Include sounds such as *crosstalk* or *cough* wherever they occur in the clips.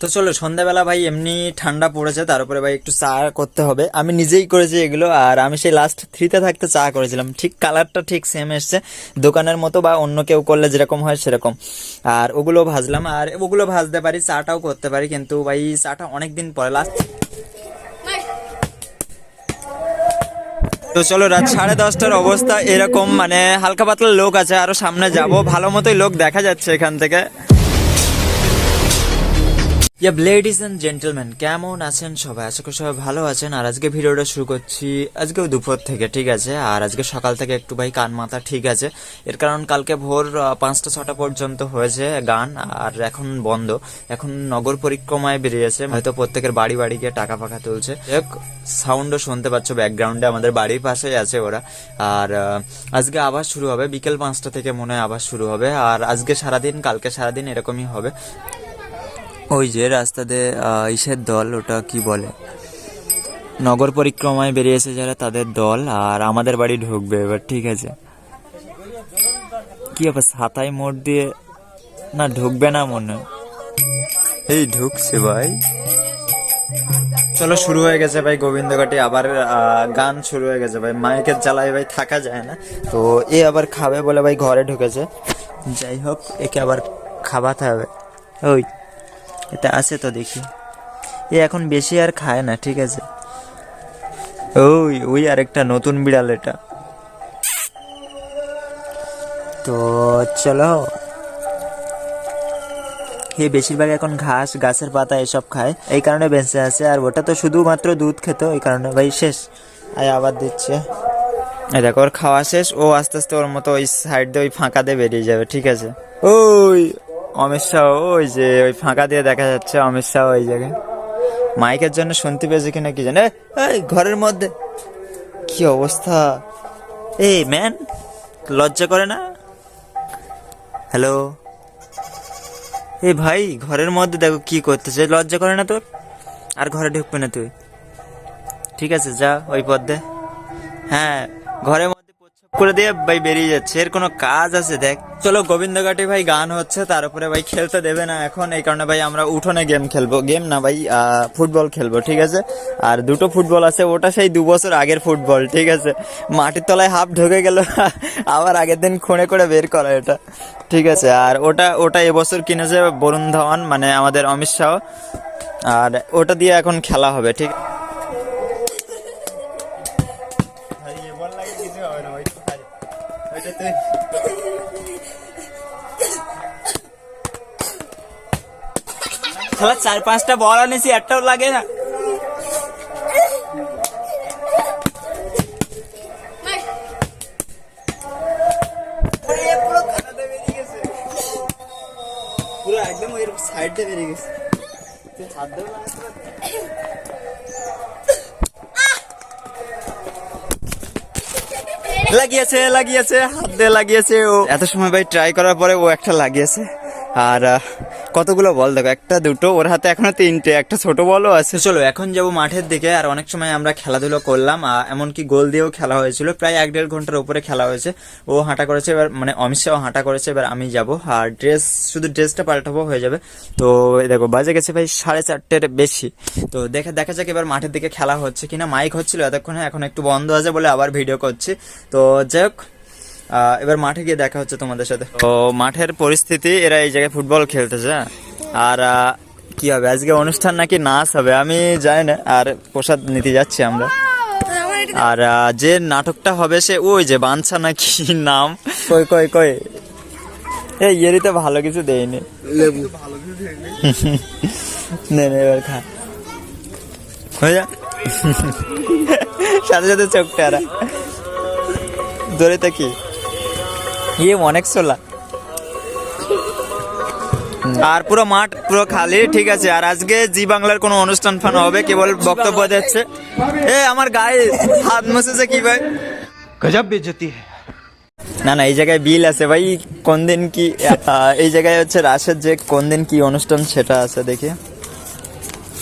তো চলো, সন্ধ্যাবেলা ভাই এমনি ঠান্ডা পড়েছে তার উপরে ভাই একটু চা করতে হবে। আমি নিজেই করেছি এগুলো, আর আমি সেই লাস্ট থ্রিতে থাকতে চা করেছিলাম। ঠিক কালারটা ঠিক সেম এসছে। দোকানের মতো বা অন্য কেউ করলে যেরকম হয় সেরকম। আর ওগুলো ভাজলাম, আর ওগুলো ভাজতে পারি, চাটাও করতে পারি, কিন্তু ভাই চাটা অনেক দিন পরে। লাস্ট তো চলো, রাত সাড়ে দশটার অবস্থা এরকম মানে হালকা পাতলা লোক আছে, আরও সামনে যাব। ভালো মতোই লোক দেখা যাচ্ছে এখান থেকে। ইয়া লেডিস এন্ড জেন্টলম্যান কেমন আছেন সবাই? আশা করি সবাই ভালো আছেন। আর আজকে ভিডিওটা শুরু করছি আজকেও দুপুর থেকে, ঠিক আছে? আর আজকে সকাল থেকে একটু ভাই কান মাথা ঠিক আছে। এর কারণ কালকে ভোর পাঁচটা, ছটা পর্যন্ত হয়েছে গান, আর এখন বন্ধ। এখন নগর পরিক্রমায় বেরিয়েছে হয়তো প্রত্যেকের বাড়ি বাড়ি গিয়ে টাকা ফাঁকা তুলছে। সাউন্ডও শুনতে পাচ্ছ ব্যাকগ্রাউন্ডে আমাদের বাড়ির পাশেই আছে ওরা। আর আজকে আবার শুরু হবে। বিকেল পাঁচটা থেকে মনে হয় আবার শুরু হবে। আর আজকে সারাদিন, কালকে সারাদিন এরকমই হবে। ওই যে রাস্তাতে আহ, ইসের দল ওটা কি বলে? নগর পরিক্রমায় বেরিয়েছে যারা তাদের দল আর আমাদের বাড়ি ঢুকবে এবার ঠিক আছে? কি হবে সাতাই মোড় দিয়ে না ঢুকবে না মনে এই ঢুকছে ভাই। চলো শুরু হয়ে গেছে ভাই গোবিন্দঘাটে আবার গান শুরু হয়ে গেছে ভাই। মাইকের জ্বালায় ভাই থাকা যায় না। তো এ আবার খাবে বলে ভাই ঘরে ঢুকেছে। যাই হোক একে আবার খাওয়াতে হবে। ওই এটা আছে তো দেখি। এ এখন বেশি আর খায় না, ঠিক আছে। ওই ওই আরেকটা নতুন বিড়াল এটা। তো চলো। এ বেশিরভাগ এখন ঘাস, গাছের পাতা এসব খায়। এই কারণে বেঁচে আছে, আর ওটা তো শুধুমাত্র দুধ খেত, এই কারণে ভাই শেষ। আয় আবার দিচ্ছে। দেখো, ওর খাওয়া শেষ, ও আস্তে আস্তে ওর মতো ওই সাইড দিয়ে ওই ফাঁকা দিয়ে বেরিয়ে যাবে, ঠিক আছে। ওই অমিত শাহ, ওই যে ওই ফাঁকা দিয়ে দেখা যাচ্ছে অমিত শাহ ওই জায়গায়। মাইকের জন্য শুনতে পেয়েছে কিনা কি জানে? এই ঘরের মধ্যে। কি অবস্থা? এই, ম্যান, লজ্জা করে না? হ্যালো? এই ভাই, ঘরের মধ্যে দেখো কি করতেছে। লজ্জা করে না তোর? আর ঘরে ঢুকবে না তুই। ঠিক আছে, যা, ওই দে। হ্যাঁ প্রচ্ছাপ করে দিয়ে ভাই বেরিয়ে যাচ্ছে। এর কোনো কাজ আছে দেখ। চলো গোবিন্দঘাটে ভাই গান হচ্ছে, তার উপরে ভাই খেলতে দেবে না এখন। এই কারণে ভাই আমরা উঠোনে গেম খেলব। গেম না ভাই ফুটবল খেলব, ঠিক আছে? আর দুটো ফুটবল আছে, ওটা সেই দু বছর আগের ফুটবল, ঠিক আছে? মাটির তলায় হাফ ঢুকে গেল, আবার আগের দিন খুঁড়ে করে বের করা এটা, ঠিক আছে? আর ওটা ওটা এবছর কিনেছে বরুণ ধাওয়ান মানে আমাদের অমিত শাহ। আর ওটা দিয়ে এখন খেলা হবে, ঠিক খেলা চার পাঁচটা বল আনেছি একটাও লাগে না পুরো একদম ওই সাইড দিয়ে বেরিয়ে গেছে তুই হাত দেবে লাগিয়েছে লাগিয়েছে, হাত দিয়ে লাগিয়েছে, ও। এত সময় ভাই ট্রাই করার পরে ও একটা লাগিয়েছে। আর কতগুলো বল? দেখো, একটা, দুটো, ওর হাতে এখনও তিনটে, একটা ছোট বলও আছে। চলো, এখন যাব মাঠের দিকে, আর অনেক সময় আমরা খেলাধুলো করলাম এমনকি গোল দিয়েও খেলা হয়েছিল, প্রায় এক দেড় ঘণ্টার উপরে খেলা হয়েছে। ও হাঁটা করেছে, এবার মানে শাহ হাঁটা করেছে, এবার আমি যাব, আর ড্রেস, শুধু ড্রেসটা পাল্টাবো হয়ে যাবে। তো দেখো, বাজে গেছে ভাই সাড়ে চারটের বেশি। তো দেখে, দেখা যাক এবার মাঠের দিকে খেলা হচ্ছে কিনা। মাইক হচ্ছিল এতক্ষণে, এখন একটু বন্ধ আছে বলে আবার ভিডিও করছি। তো যাই হোক এবার মাঠে গিয়ে দেখা হচ্ছে তোমাদের সাথে। তো মাঠের পরিস্থিতি এরা এই জায়গায় ফুটবল খেলতেছে। হ্যাঁ? আর কি হবে আজকে অনুষ্ঠান নাকি নাচ হবে আমি জানি না। আর প্রসাদ নিতে যাচ্ছি আমরা। আর যে নাটকটা হবে সে ওই যে বাঞ্ছা নাকি নাম। কই কই কই? এই ইয়েরই তো ভালো কিছু দেয়নি নে নে এবার খা। হয়ে যা। সাথে সাথে চোখটা আর। ধরে থাকি। ইয়ে অনেক সোলা। আর পুরো মাঠ পুরো খালি ঠিক আছে। আর আজকে জি বাংলার কোনো অনুষ্ঠান ফান হবে কেবল বক্তব্য দিচ্ছে। এ আমার গায়ে হাত মুছেছে কি ভাই? গজব বেজতি না না এই জায়গায় বিল আছে ভাই কোন দিন কি এই জায়গায় হচ্ছে রাশের যে কোন দিন কি অনুষ্ঠান সেটা আছে দেখি।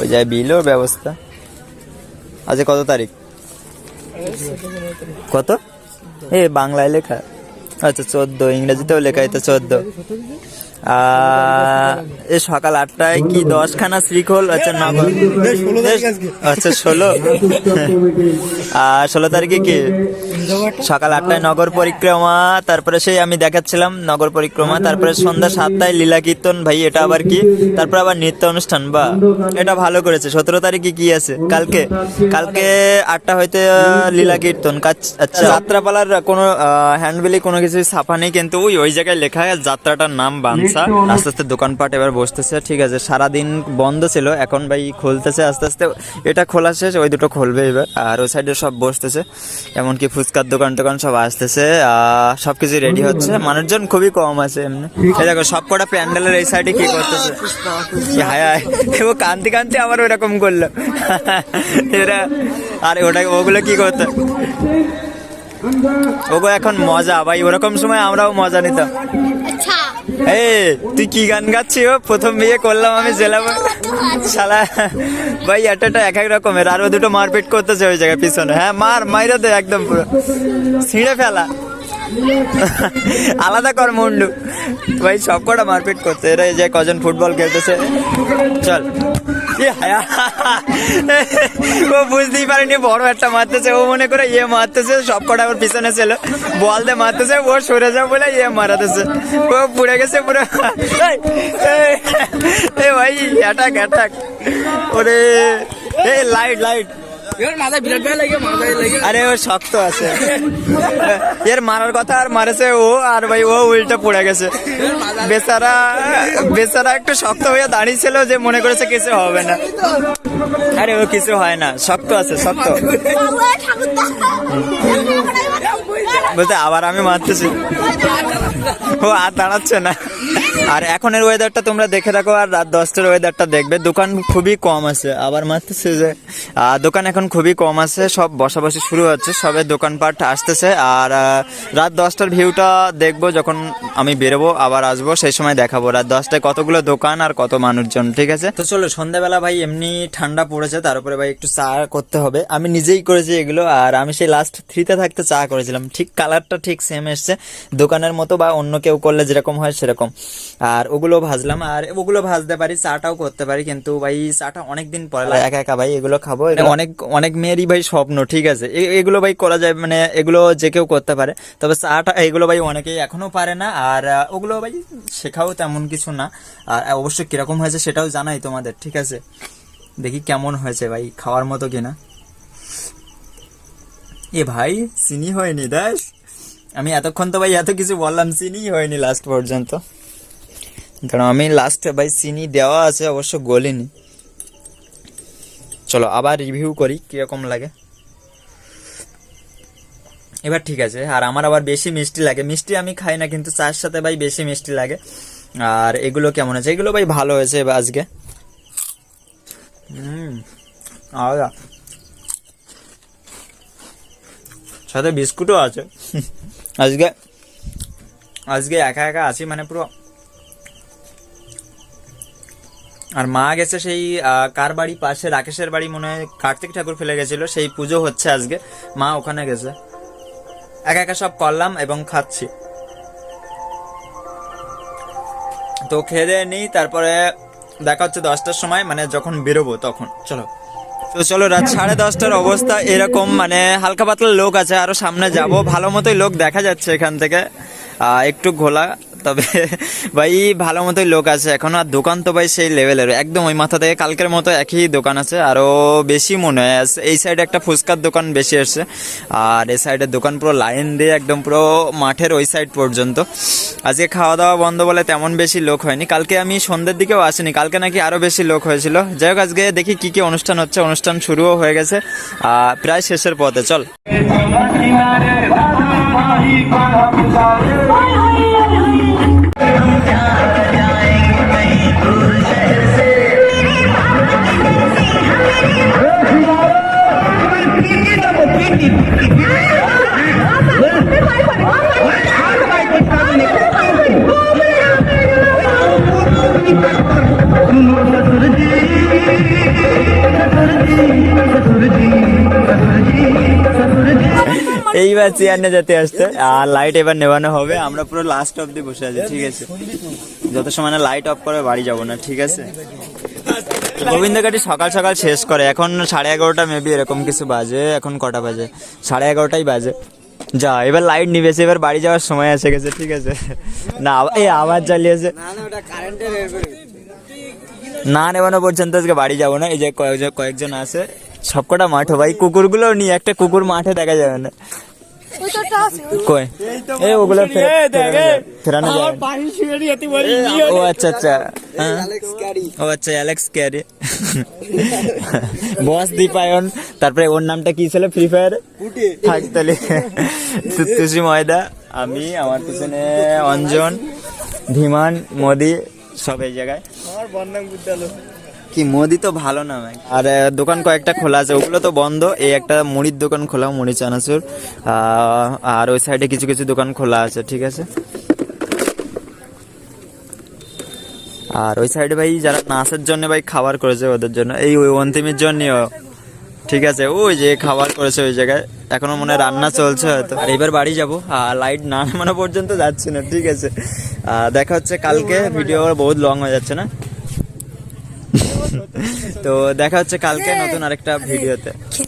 ওই জায়গায় বিলও ব্যবস্থা। আজকে কত তারিখ? কত? এ বাংলায় লেখা। আচ্ছা চোদ্দ ইংরেজিতেও লেখা এটা চোদ্দ। এ সকাল আটটায় কি দশখানা শ্রীখোল? আচ্ছা নগর আচ্ছা ষোলো। *laughs* আর ষোলো তারিখে কি? সকাল আটটায় নগর পরিক্রমা, তারপরে সেই আমি দেখাচ্ছিলাম নগর পরিক্রমা, তারপরে সন্ধ্যা সাতটায় লীলা কীর্তন, ভাই, এটা আবার কি? তারপর আবার নৃত্য অনুষ্ঠান, বা, এটা ভালো করেছে। সতেরো তারিখে কি আছে? কালকে কালকে আটটা হইতে লীলা কীর্তন আচ্ছা যাত্রাপালার কোনো হ্যান্ডবিলি কোনো কিছু ছাপা নেই, কিন্তু ওই ওই জায়গায় লেখা যাত্রাটার নাম বানসা। আস্তে আস্তে দোকানপাট এবার বসতেছে, ঠিক আছে, সারাদিন বন্ধ ছিল, এখন ভাই খুলতেছে, আস্তে আস্তে, এটা খোলা শেষ, ওই দুটো খুলবে এবার, আর ওই সাইডে সব বসতেছে, এমনকি ফুচকার দোকান টোকান সব আসতেছে সবকিছু রেডি হচ্ছে। মানুষজন খুবই কম আছে এমনি। এই দেখো সব কটা প্যান্ডেলের এই সাইডে কি করতেছে? হায় হায়। ও কান্তি কান্তি আবার ওরকম করল। এরা আরে ওটা ওগুলো কি করতো? ওগো এখন মজা ভাই ওরকম সময় আমরাও মজা নিতাম। এই, তুই কি গান গাচ্ছি ও প্রথম বিয়ে করলাম আমি জেলা শালা। ভাই, একটা এক এক রকমের। আরও দুটো মারপিট করতেছে ওই জায়গায় পিছনে। হ্যাঁ মার, মাইরা দে একদম পুরো। ছিঁড়ে ফেলা। আলাদা কর মুন্ডু। ভাই, সব কটা মারপিট করতে। এরা যে কজন ফুটবল খেলতেছে। চল। ও বুঝতেই পারেনি, বড় একটা মারতেছে। ও মনে করে ইয়ে মারতেছে, সব কটা ওর পিছনে ছিল। বল দিয়ে মারতেছে, ও সরে যাও বলে ইয়ে মারাতেছে। ও পুড়ে গেছে পুরো। এ ভাই অ্যাটাক অ্যাটাক ওরে, এই লাইট লাইট আরে শক্ত আছে। এর মারার কথা আর মারেছে ও, আর ভাই ও পড়ে গেছে। বেচারা বেচারা একটু শক্ত হয়ে দাঁড়িয়েছিল যে মনে করেছে কিছু হবে না। আরে, ও কিছু হয় না, শক্ত আছে, শক্ত। বলতে আবার আমি মারতেছি। ও আর দাঁড়াচ্ছে না। আর এখনের ওয়েদারটা তোমরা দেখে রাখো আর রাত দশটার ওয়েদারটা দেখবে। দোকান খুবই কম আছে। আবার মারতেছে যে দোকান এখন খুবই কম আছে, সব বসাবসি শুরু হচ্ছে, সবে দোকানপাট আসতেছে। আর রাত দশটার ভিউটা দেখব যখন আমি বেরোবো, আবার আসব, সেই সময় দেখাবো। রাত দশটায় কতগুলো দোকান আর কত মানুষজন, ঠিক আছে? তো চলো, সন্ধ্যাবেলা ভাই এমনি ঠান্ডা পড়েছে তার উপরে ভাই একটু চা করতে হবে। আমি নিজেই করেছি এগুলো, আর আমি সেই লাস্ট থ্রিতে থাকতে চা করেছিলাম। ঠিক কালারটা ঠিক সেম এসছে। দোকানের মতো বা অন্য কেউ করলে যেরকম হয় সেরকম। আর ওগুলো ভাজলাম আর ওগুলো ভাজতে পারি চাটাও করতে পারি কিন্তু ভাই চাটা অনেক দিন পরে লাগে। একা একা ভাই এগুলো খাব অনেক অনেক মেয়েরই ভাই স্বপ্ন ঠিক আছে। এগুলো ভাই করা যায় মানে এগুলো যে কেউ করতে পারে। তবে চাটা এগুলো ভাই অনেকেই এখনও পারে না আর ওগুলো ভাই শেখাও তেমন কিছু না। আর অবশ্য কীরকম হয়েছে সেটাও জানাই তোমাদের ঠিক আছে? দেখি কেমন হয়েছে ভাই খাওয়ার মতো কিনা। এ ভাই চিনি হয়নি দাস আমি এতক্ষণ তো ভাই এত কিছু বললাম চিনি হয়নি লাস্ট পর্যন্ত। কারণ আমি লাস্টে ভাই চিনি দেওয়া আছে, অবশ্য গলিনি। চলো আবার রিভিউ করি, কীরকম লাগে। এবার ঠিক আছে, আর আমার আবার বেশি মিষ্টি লাগে। মিষ্টি আমি খাই না, কিন্তু চার সাথে ভাই বেশি মিষ্টি লাগে। আর এগুলো কেমন আছে এগুলো ভাই ভালো হয়েছে এবার আজকে। সাথে বিস্কুটও আছে। *laughs* আজকে আজকে একা একা আছি মানে পুরো আর মা গেছে সেই কার বাড়ি? পাশে রাকেশের বাড়ি, মনে হয় কার্তিক ঠাকুর ফেলে গেছিল। সেই পুজো হচ্ছে আজকে। মা ওখানে গেছে। একা একা সব করলাম এবং খাচ্ছি। তো খেয়ে দিয়ে নিই, তারপরে দেখা হচ্ছে দশটার সময় মানে যখন বেরোবো তখন। চলো। তো চলো, রাত সাড়ে দশটার অবস্থা এরকম মানে হালকা পাতলা লোক আছে, আরও সামনে যাব। ভালো মতোই লোক দেখা যাচ্ছে এখান থেকে। একটু ঘোলা। তবে ভাই, ভালো মতোই লোক আছে। এখন আর দোকান তো ভাই সেই লেভেলের একদম ওই মাথা থেকে কালকের মতো একই দোকান আছে। আরও বেশি মনে হয়। এই সাইডে একটা ফুচকার দোকান বেশি এসছে আর এই সাইডের দোকান পুরো লাইন দিয়ে একদম পুরো মাঠের ওই সাইড পর্যন্ত। আজকে খাওয়া দাওয়া বন্ধ বলে তেমন বেশি লোক হয়নি। কালকে আমি সন্ধ্যের দিকেও আসিনি। কালকে নাকি আরও বেশি লোক হয়েছিল। যাই হোক, আজকে দেখি কি কি অনুষ্ঠান হচ্ছে। অনুষ্ঠান শুরুও হয়ে গেছে। প্রায় শেষের পথে, চল। চেয়ার নিয়ে যেতে আসছে। আর লাইট এবার নেবানো হবে। আমরা পুরো লাস্ট অব্দি বসে আছি, ঠিক আছে? যত সময় না লাইট অফ করে বাড়ি যাব না, ঠিক আছে? গোবিন্দকাটি সকাল সকাল শেষ করে। এখন সাড়ে এগারোটা মেবি এরকম কিছু বাজে। এখন কটা বাজে? সাড়ে এগারোটাই বাজে। যা, এবার লাইট নিবেছে এবার বাড়ি যাওয়ার সময় এসে গেছে, ঠিক আছে? না, এই আবার জ্বালিয়েছে। না নেবানো পর্যন্ত আজকে বাড়ি যাব না। এই যে কয়েকজন কয়েকজন আছে। সবকটা মাঠো ভাই কুকুরগুলো নিয়ে, একটা কুকুর মাঠে দেখা যাবে না। কই? এই ওগুলো ফেরা- ফেরানো যাবে- ফেরানো যাবে না। ও আচ্ছা আচ্ছা। হ্যাঁ। ও আচ্ছা অ্যালেক্স ক্যারি বস দীপায়ন তারপরে ওর নামটা কি ছিল? ফ্রি ফায়ার থাক তাহলে। ময়দা আমি আমার পিছনে অঞ্জন ধীমান মোদি সব এই জায়গায়। কি মোদি তো ভালো না, ভাই। আর দোকান কয়েকটা খোলা আছে, ওগুলো তো বন্ধ। এই একটা মুড়ির দোকান খোলা, মুড়ি চানাচুর। আর ওই সাইডে কিছু কিছু দোকান খোলা আছে, ঠিক আছে? আর ওই সাইডে, ভাই, যারা নাচের জন্য, ভাই, খাবার করেছে ওদের জন্য। এই ওই অন্তিমের জন্যও, ঠিক আছে? ওই যে খাবার করেছে ওই জায়গায়। এখনও মনে রান্না চলছে হয়তো। আর এবার বাড়ি যাব। আর লাইট না নামানো পর্যন্ত যাচ্ছি না, ঠিক আছে? দেখা হচ্ছে কালকে। ভিডিও বহুত লং হয়ে যাচ্ছে না? তো দেখা হচ্ছে কালকে নতুন আরেকটা ভিডিওতে।